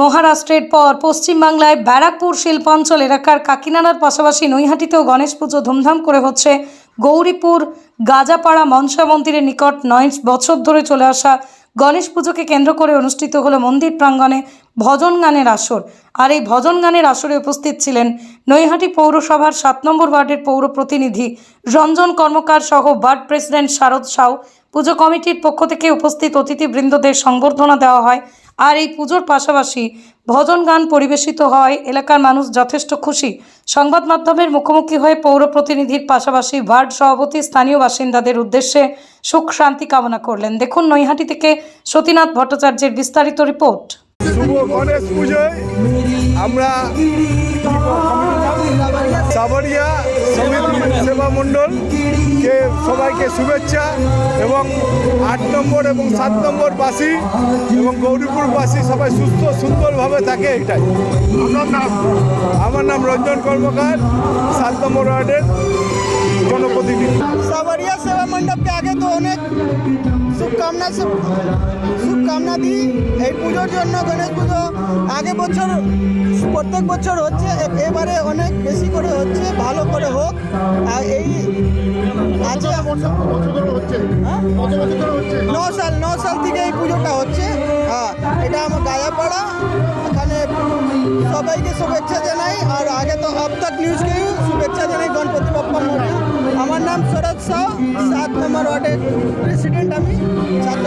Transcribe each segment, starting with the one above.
মহারাষ্ট্রের পর পশ্চিমবাংলায় ব্যারাকপুর শিল্পাঞ্চল এলাকার কাকিনাড়ার পাশাপাশি নৈহাটিতেও গণেশ পুজো ধুমধাম করে হচ্ছে। গৌরীপুর, গাজাপাড়া মনসা মন্দিরের নিকট নয় বছর ধরে চলে আসা গণেশ পুজোকে কেন্দ্র করে অনুষ্ঠিত হলো মন্দির প্রাঙ্গণে ভজন গানের আসর। আর এই ভজন গানের আসরে উপস্থিত ছিলেন নৈহাটি পৌরসভার সাত নম্বর ওয়ার্ডের পৌর প্রতিনিধি রঞ্জন কর্মকার সহ ওয়ার্ড প্রেসিডেন্ট শারদ সাউ। পুজো কমিটির পক্ষ থেকে উপস্থিত অতিথিবৃন্দদের সংবর্ধনা দেওয়া হয়। আর এই পুজোর পাশাপাশি ভজন গান পরিবেশিত হয়, এলাকার মানুষ যথেষ্ট খুশি। সংবাদ মাধ্যমের মুখোমুখি হয়ে পৌর প্রতিনিধির পাশাপাশি ওয়ার্ড সভাপতি, স্থানীয় বাসিন্দাদের উদ্দেশ্যে সুখ শান্তি কামনা করলেন। দেখুন নৈহাটি থেকে সতীনাথ ভট্টাচার্যের বিস্তারিত রিপোর্ট। গণেশ পুজোয় আমরা সাবরিয়া মণ্ডলকে সবাইকে শুভেচ্ছা এবং আট নম্বর এবং সাত নম্বর বাসী এবং গৌরীপুরবাসী সবাই সুস্থ সুন্দরভাবে থাকে এটাই। আমার নাম রঞ্জন কর্মকার সাত নম্বর ওয়ার্ডের জনপ্রতিনিধি। সাবারিয়া সেবা মণ্ডপকে আগে তো অনেক শুভকামনা শুভকামনা দিই। এই পুজোর জন্য গণেশ পুজো আগে বছর প্রত্যেক বছর হচ্ছে এবারে অনেক বেশি করে হচ্ছে ভালো করে হোক। আর এই আছে হ্যাঁ? ন সাল ন সাল থেকে এই পুজোটা হচ্ছে। হ্যাঁ এটা আমার গায়াপাড়া। এখানে সবাইকে শুভেচ্ছা জানাই। আর আগে তো আব তক নিউজকেও শুভেচ্ছা জানাই গণপতি বাপ্পা মোরে আমার নাম শরৎ সাউ সাত নম্বর ওয়ার্ডের প্রেসিডেন্ট আমি ছাত্র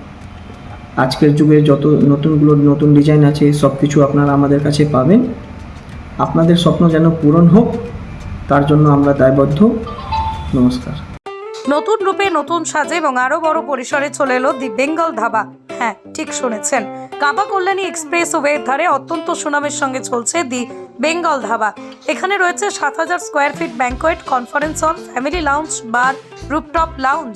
আজকের যুগে যত নতুনগুলো, নতুন ডিজাইন আছে সব কিছু আপনারা আমাদের কাছে পাবেন। আপনাদের স্বপ্ন যেন পূরণ হোক, তার জন্য আমরা দায়বদ্ধ। নমস্কার। নতুন রূপে নতুন সাজে এবং আরও বড় পরিসরে চলে এলো দি বেঙ্গল ধাবা। হ্যাঁ ঠিক শুনেছেন। কাবা কল্যাণী এক্সপ্রেস ওয়ের ধারে অত্যন্ত সুনামের সঙ্গে চলছে দি বেঙ্গল ধাবা। এখানে রয়েছে সাত হাজার square feet banquet, conference hall, family lounge, bar rooftop lounge.